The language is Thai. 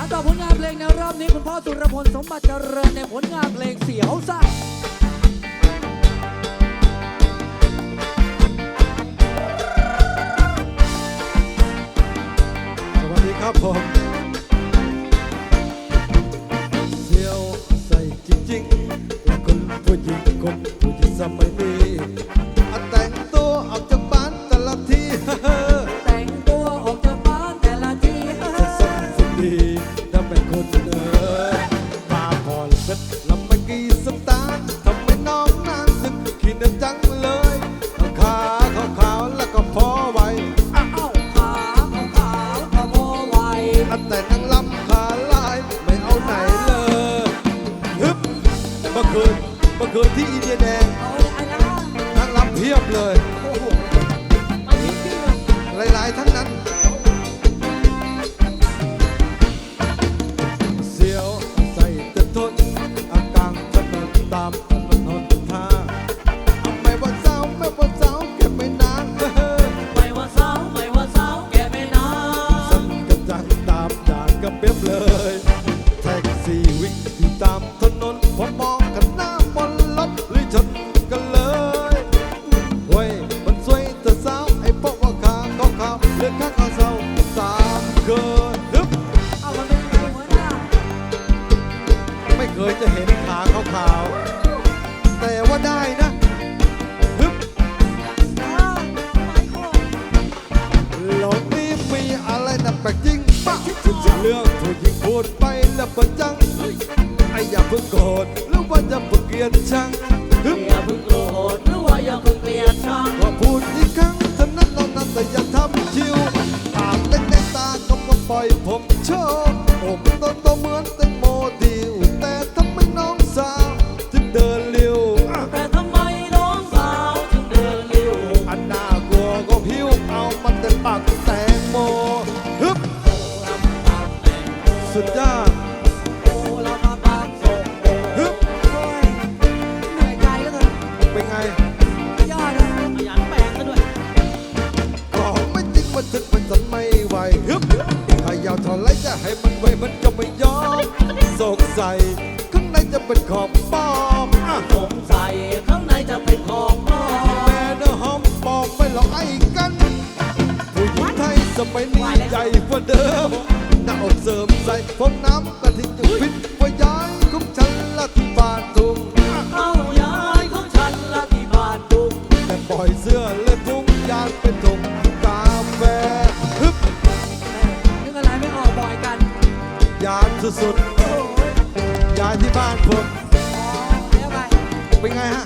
านต่อผลงานเพลงในรอบนี้คุณพ่อสุรพลสมบัติเจริญในผลงานเพลงเสียวซ่าสวัสดีครับผม เป็นคนเดินตาพอนเสร็จล้วเมื่อกี้สตาร์ททำไมน้องนานสึกขี้เดินจังเลยเอาขาขาวแล้วก็พอไวอ้าวขาเอาขาวเอาโมไวอันแต่นางลำขาลายไม่เอาไหนเลยฮึบเมื่อคืนเมื่อคืนที่อินเดียแดงนะนางลำเพียบเลย ตามถนนพอมองกันหน้ามนรถหรือชนกันเลยเว้ยมันสวยแต่สาวไอ้พวกว่าขาเขาขาวเลือดข้างเขาเศร้าตามเกินฮึบเอามันเป็นยังไงหัวหน้าไม่เคยจะเห็นขาขาวๆแต่ว่าได้นะฮึบอ้าไม่โลกนี้มีอะไรนะแปลกจริงปะเรื่องผู้หญิงพูดไปแล้วปิดจัง เพิ่งโกรธหรือว่าจะเพิ่งเกลียดชังฮึบอย่าเพิ่งโกรธหรือว่าอย่าเพิ่งเกลียดชังว่าพูดอีกครั้งเท่านั้นเท่านั้นแต่อย่าทำชิวปากเล็กในตาก็มาปล่อยผมโชว์ผมโตโตเหมือนแตงโมดิวแต่ทำไมน้องสาวถึงเดินเร็วอะแต่ทำไมน้องสาวถึงเดินเร็วอันน่ากลัวก็พิวเอามันแต่ปากแตงโมฮึบสุดยอด จะให้มันไวมันก็ไม่ยอมสงสัยข้างในจะเป็นของปลอมอะสงสัยข้างในจะเป็นของปลอมแม่เนื้อหอมปอกไม่หลอกไอ้กัน ผู้หญิงไทยสมัยนี้ใหญ่กว่าเดิมหน้าอกเสริมใส่ฟองน้ำกระทิงจะพิษว่าย้ายของฉันละที่บานทุ่งเอาย้ายของฉันละที่บานดุงแต่ปล่อยเสื้อและพุานสุดโอ้ยๆยานที่บ้านผมอ๋อแล้วไงเป็นไงฮะ